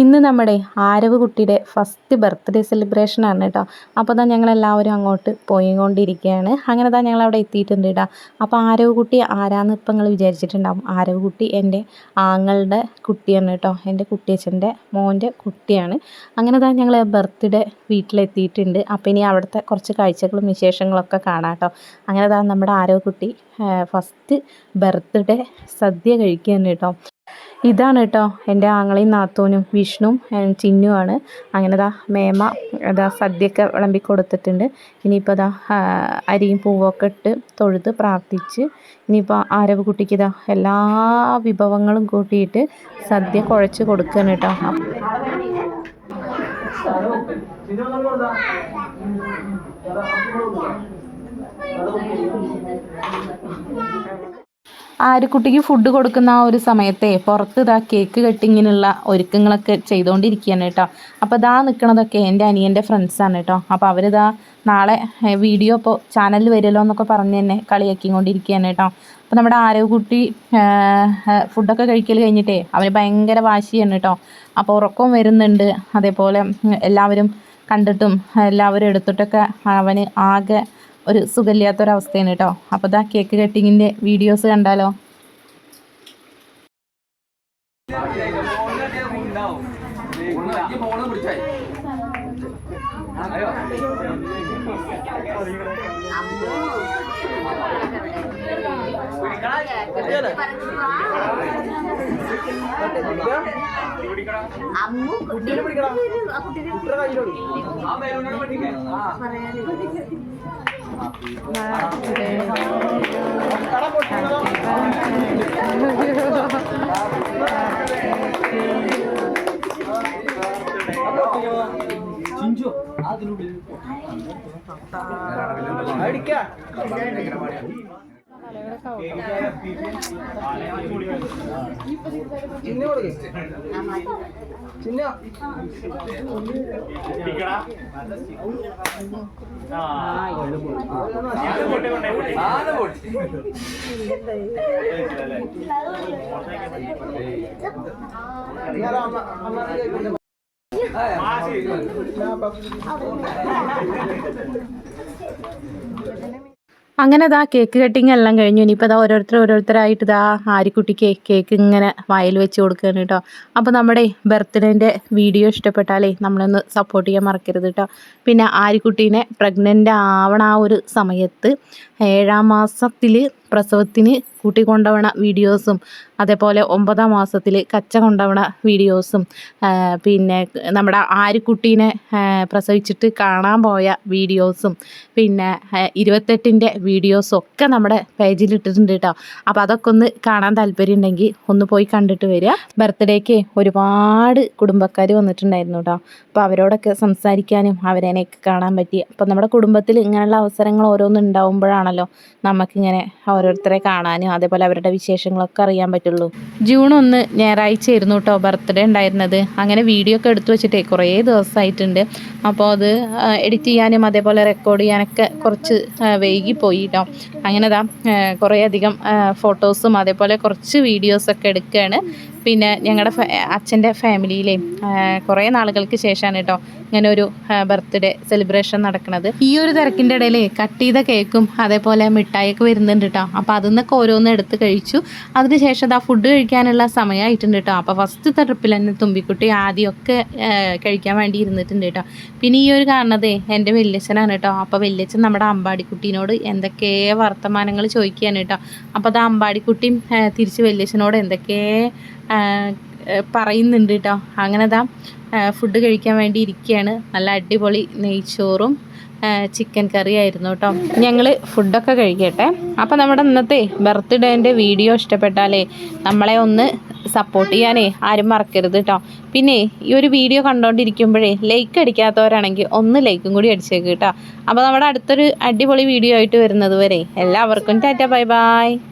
ഇന്ന് നമ്മുടെ ആരവ് കുട്ടിയുടെ ഫസ്റ്റ് ബർത്ത്ഡേ സെലിബ്രേഷൻ ആണ് കേട്ടോ അപ്പോൾ തന്നെ ഞങ്ങളെല്ലാവരും അങ്ങോട്ട് പോയിക്കൊണ്ടിരിക്കുകയാണ്. അങ്ങനെ തന്നെ ഞങ്ങൾ അവിടെ എത്തിയിട്ടുണ്ട് കേട്ടോ അപ്പോൾ ആരവ് കുട്ടി ആരാന്ന് ഇപ്പം നിങ്ങൾ വിചാരിച്ചിട്ടുണ്ടാവും? ആരവ് കുട്ടി എന്റെ ആങ്ങളുടെ കുട്ടിയാണ് കേട്ടോ എന്റെ കുട്ടിയച്ഛന്റെ മോന്റെ കുട്ടിയാണ്. അങ്ങനെ തന്നെ ഞങ്ങൾ ബർത്ത്ഡേ വീട്ടിലെത്തിയിട്ടുണ്ട്. അപ്പോൾ ഇനി അവിടുത്തെ കുറച്ച് കാഴ്ചകളും വിശേഷങ്ങളൊക്കെ കാണാം കേട്ടോ അങ്ങനെ തന്നെ നമ്മുടെ ആരവ് കുട്ടി ഫസ്റ്റ് ബർത്ത്ഡേ സദ്യ കഴിക്കുകയാണ് കേട്ടോ ഇതാണ് കേട്ടോ എന്റെ ആങ്ങളെയും നാത്തൂനും വിഷ്ണുവും ചിന്നുവാണ്. അങ്ങനെ ദാ മേമ അതാ സദ്യയൊക്കെ വിളമ്പി കൊടുത്തിട്ടുണ്ട് ഇനിയിപ്പോൾ ദാ അരിയും പൂവൊക്കെ ഇട്ട് തൊഴുത് പ്രാർത്ഥിച്ച് ഇനിയിപ്പോൾ ആരവ് കുട്ടിക്ക് ഇതാ എല്ലാ വിഭവങ്ങളും കൂട്ടിയിട്ട് സദ്യ കുഴച്ച് കൊടുക്കുകയാണ് കേട്ടോ. ആര്യക്കുട്ടിക്ക് ഫുഡ് കൊടുക്കുന്ന ആ ഒരു സമയത്തെ പുറത്ത് ഇതാ കേക്ക് കട്ടിങ്ങിനുള്ള ഒരുക്കങ്ങളൊക്കെ ചെയ്തുകൊണ്ടിരിക്കുകയാണ് കേട്ടോ. അപ്പോൾ ഇതാ നിൽക്കണതൊക്കെ എന്റെ അനിയന്റെ ഫ്രണ്ട്സാണ് കേട്ടോ. അപ്പോൾ അവരിതാ നാളെ വീഡിയോ ഇപ്പോൾ ചാനലിൽ വരുമല്ലോ എന്നൊക്കെ പറഞ്ഞ് തന്നെ കളിയാക്കിക്കൊണ്ടിരിക്കുകയാണ് കേട്ടോ. അപ്പോൾ നമ്മുടെ ആരോഗ്യക്കുട്ടി ഫുഡൊക്കെ കഴിക്കൽ കഴിഞ്ഞിട്ടേ അവർ ഭയങ്കര വാശിയാണ് കേട്ടോ. അപ്പോൾ ഉറക്കവും വരുന്നുണ്ട്. അതേപോലെ എല്ലാവരും കണ്ടിട്ടും എല്ലാവരും എടുത്തിട്ടൊക്കെ അവന് ആകെ ഒരു സുഖമില്ലാത്തൊരവസ്ഥയാണ് കേട്ടോ. അപ്പോൾ ഇതാ കേക്ക് കട്ടിങ്ങിന്റെ വീഡിയോസ് കണ്ടാലോ? അമ്മു കുട്ടിയെ പിടിക്കണം ആ കുട്ടിയെ 진주. 아들 우리 아이디야 ചിന്ന അമ്മ അമ്മ അങ്ങനെ ഇതാ കേക്ക് കട്ടിങ് എല്ലാം കഴിഞ്ഞു. ഇനിയിപ്പോൾ ഇതാ ഓരോരുത്തർ ഓരോരുത്തരായിട്ട് ഇതാ ആരിക്കുട്ടിക്ക് കേക്ക് ഇങ്ങനെ വായിൽ വെച്ച് കൊടുക്കുകയാണ് കേട്ടോ അപ്പോൾ നമ്മുടെ ബർത്ത്ഡേന്റെ വീഡിയോ ഇഷ്ടപ്പെട്ടാലേ നമ്മളൊന്ന് സപ്പോർട്ട് ചെയ്യാൻ മറക്കരുത് കേട്ടോ പിന്നെ ആരിക്കുട്ടീനെ പ്രഗ്നന്റ് ആവണ ആ ഒരു സമയത്ത് ഏഴാം മാസത്തിൽ പ്രസവത്തിന് കൊണ്ടവണ വീഡിയോസും അതേപോലെ ഒമ്പതാം മാസത്തിൽ കച്ച കൊണ്ടവണ വീഡിയോസും പിന്നെ നമ്മുടെ ആര്യക്കുട്ടീനെ പ്രസവിച്ചിട്ട് കാണാൻ പോയ വീഡിയോസും പിന്നെ ഇരുപത്തെട്ടിന്റെ വീഡിയോസും ഒക്കെ നമ്മുടെ പേജിൽ ഇട്ടിട്ടുണ്ട് കേട്ടോ അപ്പോൾ അതൊക്കെ ഒന്ന് കാണാൻ താല്പര്യം ഉണ്ടെങ്കിൽ ഒന്ന് പോയി കണ്ടിട്ട് വരിക. ബർത്ത്ഡേക്ക് ഒരുപാട് കുടുംബക്കാർ വന്നിട്ടുണ്ടായിരുന്നു കേട്ടോ അപ്പോൾ അവരോടൊക്കെ സംസാരിക്കാനും അവരേനെയൊക്കെ കാണാൻ പറ്റി. അപ്പോൾ നമ്മുടെ കുടുംബത്തിൽ ഇങ്ങനെയുള്ള അവസരങ്ങൾ ഓരോന്നും ഉണ്ടാവുമ്പോഴാണല്ലോ നമുക്കിങ്ങനെ ഓരോരുത്തരെ കാണാനും അതേപോലെ അവരുടെ വിശേഷങ്ങളൊക്കെ അറിയാൻ പറ്റുള്ളൂ. ജൂൺ ഒന്ന് ഞായറാഴ്ച ആയിരുന്നു കേട്ടോ ബർത്ത്ഡേ ഉണ്ടായിരുന്നത്. അങ്ങനെ വീഡിയോ ഒക്കെ എടുത്തു വെച്ചിട്ടേ കുറേ ദിവസമായിട്ടുണ്ട്. അപ്പോൾ അത് എഡിറ്റ് ചെയ്യാനും അതേപോലെ റെക്കോർഡ് ചെയ്യാനൊക്കെ കുറച്ച് വൈകിപ്പോയി കേട്ടോ അങ്ങനെ ദാ ഫോട്ടോസും അതേപോലെ കുറച്ച് വീഡിയോസൊക്കെ എടുക്കുകയാണ് പിന്നെ ഞങ്ങളുടെ അച്ഛന്റെ ഫാമിലിയിലെ കുറേ നാളുകൾക്ക് ശേഷമാണ് കേട്ടോ ഇങ്ങനെ ഒരു ബർത്ത്ഡേ സെലിബ്രേഷൻ നടക്കുന്നത് ഈ ഒരു തിരക്കിന്റെ ഇടയിൽ കട്ട് ചെയ്ത കേക്കും അതേപോലെ മിഠായിയൊക്കെ വരുന്നുണ്ട് കേട്ടോ അപ്പോൾ അതിൽ നിന്നൊക്കെ ഓരോന്ന് എടുത്ത് കഴിച്ചു. അതിനുശേഷം അത് ആ ഫുഡ് കഴിക്കാനുള്ള സമയമായിട്ടുണ്ട് കേട്ടോ അപ്പോൾ ഫസ്റ്റ് ട്രിപ്പിൽ തന്നെ തുമ്പിക്കുട്ടി ആദ്യമൊക്കെ കഴിക്കാൻ വേണ്ടി ഇരുന്നിട്ടുണ്ട് കേട്ടോ പിന്നെ ഈ ഒരു കാണുന്നത് എന്റെ വല്യച്ഛനാണ് കേട്ടോ അപ്പോൾ വല്യച്ഛൻ നമ്മുടെ അമ്പാടിക്കുട്ടീനോട് എന്തൊക്കെ വർത്തമാനങ്ങൾ ചോദിക്കുകയാണ് കേട്ടോ അപ്പോൾ അത് അമ്പാടിക്കുട്ടിയും തിരിച്ച് വല്യച്ഛനോട് എന്തൊക്കെ പറയുന്നുണ്ട് കേട്ടോ അങ്ങനെ ദാ ഫുഡ് കഴിക്കാൻ വേണ്ടി ഇരിക്കുകയാണ് നല്ല അടിപൊളി നെയ്ച്ചോറും ചിക്കൻ കറി ആയിരുന്നു കേട്ടോ ഞങ്ങൾ ഫുഡൊക്കെ കഴിക്കട്ടെ. അപ്പോൾ നമ്മുടെ ഇന്നത്തെ ബർത്ത്ഡേന്റെ വീഡിയോ ഇഷ്ടപ്പെട്ടാലേ നമ്മളെ ഒന്ന് സപ്പോർട്ട് ചെയ്യാനേ ആരും മറക്കരുത് കേട്ടോ പിന്നെ ഈ ഒരു വീഡിയോ കണ്ടുകൊണ്ടിരിക്കുമ്പോഴേ ലൈക്ക് അടിക്കാത്തവരാണെങ്കിൽ ഒന്ന് ലൈക്കും കൂടി അടിച്ചേക്ക് കേട്ടോ അപ്പോൾ നമ്മുടെ അടുത്തൊരു അടിപൊളി വീഡിയോ ആയിട്ട് വരുന്നത് വരെ എല്ലാവർക്കും ടാറ്റ ബൈ ബൈ